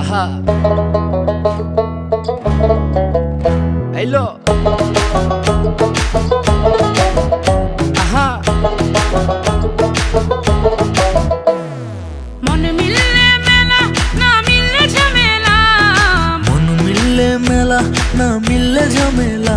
আহা হ্যালো আহা মন মিললে মেলা না মিললে ঝামেলা। মন মিললে মেলা না মিললে ঝামেলা।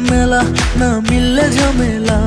মেলা না মিললে ঝামেলা